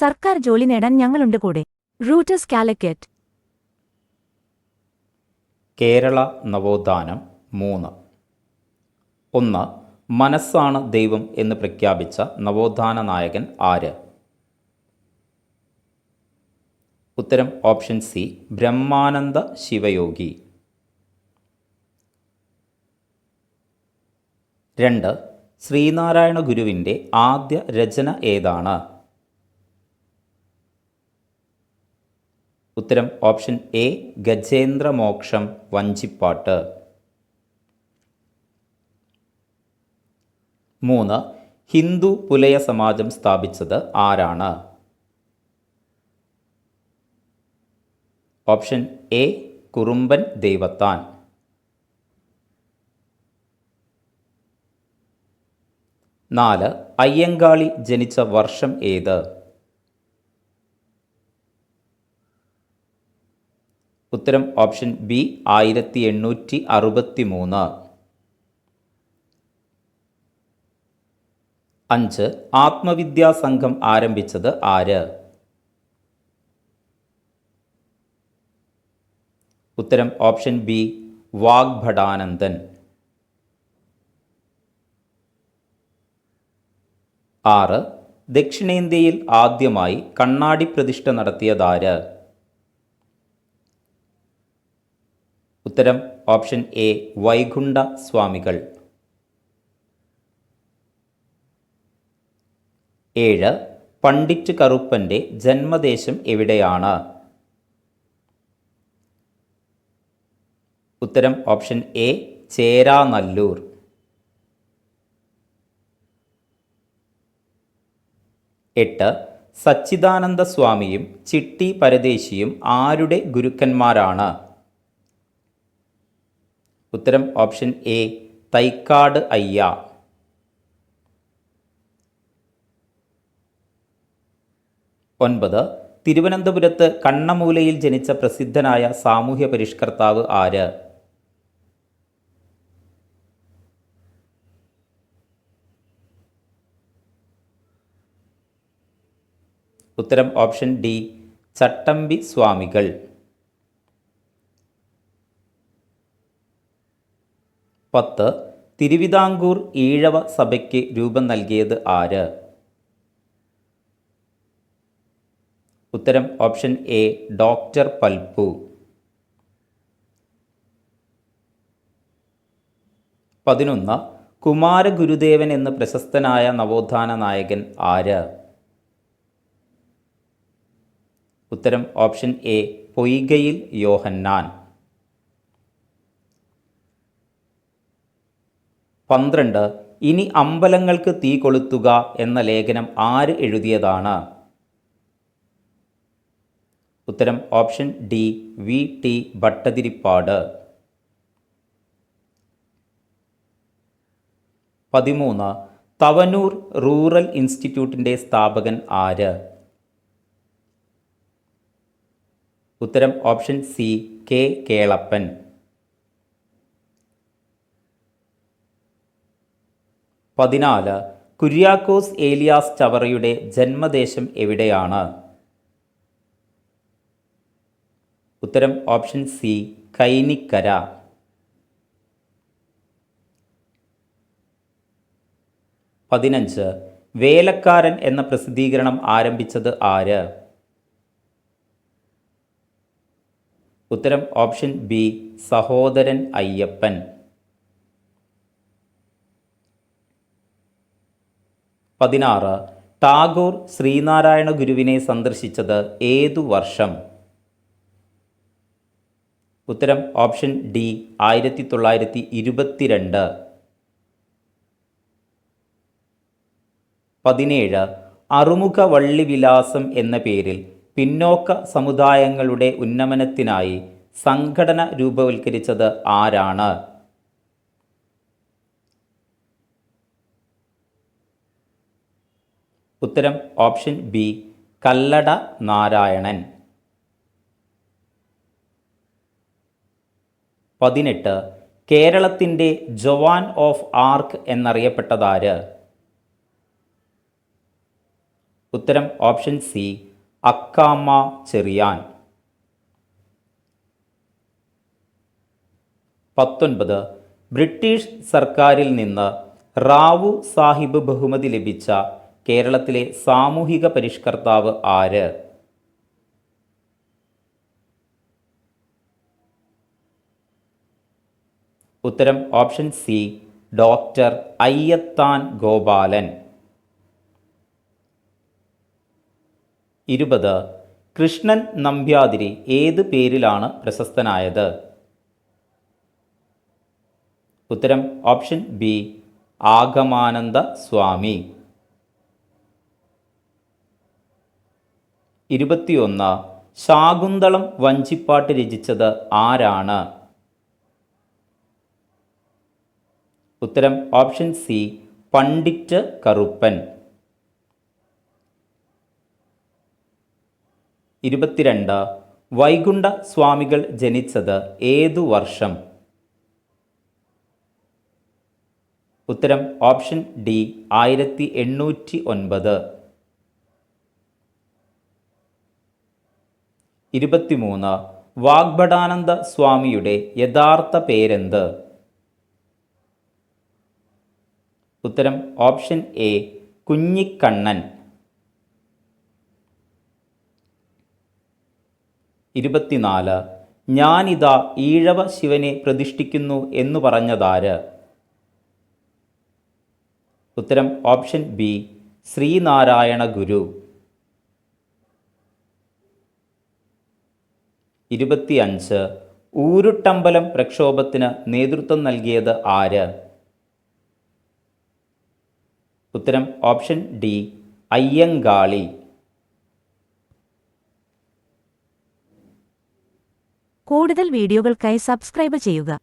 സർക്കാർ ജോലി നേടാൻ ഞങ്ങളുണ്ട് കൂടെ. റൂട്ടസ് കാലിക്കറ്റ് കേരള നവോത്ഥാനം മൂന്ന്. ഒന്ന് മനസ്സാണ് ദൈവം എന്ന് പ്രഖ്യാപിച്ച നവോത്ഥാന നായകൻ ആര്? ഉത്തരം ഓപ്ഷൻ സി ബ്രഹ്മാനന്ദ ശിവയോഗി. രണ്ട് ശ്രീനാരായണ ഗുരുവിന്റെ ആദ്യ രചന ഏതാണ്? ഉത്തരം ഓപ്ഷൻ എ ഗജേന്ദ്രമോക്ഷം വഞ്ചിപ്പാട്ട്. മൂന്ന് ഹിന്ദു പുലയ സമാജം സ്ഥാപിച്ചത് ആരാണ്? Option A Kurumban Daivathan. നാല് അയ്യങ്കാളി ജനിച്ച വർഷം ഏത്? ഉത്തരം ഓപ്ഷൻ ബി ആയിരത്തി എണ്ണൂറ്റി അറുപത്തി മൂന്ന് അഞ്ച് ആത്മവിദ്യാ സംഘം ആരംഭിച്ചത് ആര്? ഉത്തരം ഓപ്ഷൻ ബി വാഗ്ഭടാനന്ദൻ. ആറ് ദക്ഷിണേന്ത്യയിൽ ആദ്യമായി കണ്ണാടി പ്രതിഷ്ഠ നടത്തിയതാര്? ഉത്തരം ഓപ്ഷൻ എ വൈകുണ്ഠ സ്വാമികൾ. ഏഴ് പണ്ഡിറ്റ് കറുപ്പന്റെ ജന്മദേശം എവിടെയാണ്? ഉത്തരം ഓപ്ഷൻ എ ചേരാനല്ലൂർ. എട്ട് സച്ചിദാനന്ദ സ്വാമിയും ചിട്ടി പരദേശിയും ആരുടെ ഗുരുക്കന്മാരാണ്? ഉത്തരം ഓപ്ഷൻ എ തൈക്കാട് അയ്യ. ഒൻപത് തിരുവനന്തപുരത്ത് കണ്ണമൂലയിൽ ജനിച്ച പ്രസിദ്ധനായ സാമൂഹ്യ പരിഷ്കർത്താവ് ആര്? ഉത്തരം ഓപ്ഷൻ ഡി ചട്ടമ്പി സ്വാമികൾ. പത്ത് തിരുവിതാംകൂർ ഈഴവ സഭയ്ക്ക് രൂപം നൽകിയത് ആര്? ഉത്തരം ഓപ്ഷൻ എ ഡോക്ടർ പൽപ്പു പതിനൊന്ന് കുമാരഗുരുദേവൻ എന്ന് പ്രശസ്തനായ നവോത്ഥാന നായകൻ ആര്? ഉത്തരം ഓപ്ഷൻ എ പൊയ്കയിൽ യോഹന്നാൻ. പന്ത്രണ്ട് ഇനി അമ്പലങ്ങൾക്ക് തീ കൊളുത്തുക എന്ന ലേഖനം ആര് എഴുതിയതാണ്? ഉത്തരം option D V T Bhattathiripad. പതിമൂന്ന് തവനൂർ റൂറൽ ഇൻസ്റ്റിറ്റ്യൂട്ടിന്റെ സ്ഥാപകൻ ആര്? ഉത്തരം ഓപ്ഷൻ സി കെ കേളപ്പൻ. പതിനാല് കുര്യാക്കോസ് ഏലിയാസ് ചവറയുടെ ജന്മദേശം എവിടെയാണ്? ഉത്തരം ഓപ്ഷൻ സി കൈനിക്കര. പതിനഞ്ച് വേലക്കാരൻ എന്ന പ്രസിദ്ധീകരണം ആരംഭിച്ചത് ആര്? ഉത്തരം ഓപ്ഷൻ ബി സഹോദരൻ അയ്യപ്പൻ. പതിനാറ്. ടാഗോർ ശ്രീനാരായണ ഗുരുവിനെ സന്ദർശിച്ചത് ഏതു വർഷം? ഉത്തരം ഓപ്ഷൻ ഡി ആയിരത്തി തൊള്ളായിരത്തി ഇരുപത്തിരണ്ട് പതിനേഴ്. അറുമുഖ വള്ളിവിലാസം എന്ന പേരിൽ പിന്നോക്ക സമുദായങ്ങളുടെ ഉന്നമനത്തിനായി സംഘടന രൂപവൽക്കരിച്ചത് ആരാണ്? ഉത്തരം ഓപ്ഷൻ ബി കല്ലട നാരായണൻ. പതിനെട്ട് കേരളത്തിന്റെ ജവാൻ ഓഫ് ആർക്ക് എന്നറിയപ്പെട്ടതാര്? ഉത്തരം ഓപ്ഷൻ സി അക്കാമ ചെറിയാൻ. പത്തൊൻപത് ബ്രിട്ടീഷ് സർക്കാരിൽ നിന്ന് റാവു സാഹിബ് ബഹുമതി ലഭിച്ച കേരളത്തിലെ സാമൂഹിക പരിഷ്കർത്താവ് ആര്? ഉത്തരം option C doctor Ayyathan Gopalan. ഇരുപത് കൃഷ്ണൻ നമ്പ്യാതിരി ഏത് പേരിലാണ് പ്രശസ്തനായത്? ഉത്തരം ഓപ്ഷൻ ബി ആഗമാനന്ദ സ്വാമി. ഇരുപത്തിയൊന്ന്. ശാകുന്തളം വഞ്ചിപ്പാട്ട് രചിച്ചത് ആരാണ്? ഉത്തരം ഓപ്ഷൻ സി പണ്ഡിറ്റ് കറുപ്പൻ. ഇരുപത്തിരണ്ട്. വൈകുണ്ഠ സ്വാമികൾ ജനിച്ചത് ഏതു വർഷം? ഉത്തരം ഓപ്ഷൻ ഡി ആയിരത്തി എണ്ണൂറ്റി ഒൻപത്. ഇരുപത്തിമൂന്ന്. വാഗ്ഭടാനന്ദ സ്വാമിയുടെ യഥാർത്ഥ പേരെന്ത്? ഉത്തരം ഓപ്ഷൻ എ കുഞ്ഞിക്കണ്ണൻ. ഇരുപത്തിനാല്. ഞാനിതാ ഈഴവ ശിവനെ പ്രതിഷ്ഠിക്കുന്നു എന്നു പറഞ്ഞതാര്? ഉത്തരം ഓപ്ഷൻ ബി ശ്രീനാരായണ ഗുരു. ഇരുപത്തിയഞ്ച് ഊരുട്ടമ്പലം പ്രക്ഷോഭത്തിന് നേതൃത്വം നൽകിയത് ആര്? ഉത്തരം ഓപ്ഷൻ ഡി അയ്യങ്കാളി. കൂടുതൽ വീഡിയോകൾക്കായി സബ്സ്ക്രൈബ് ചെയ്യുക.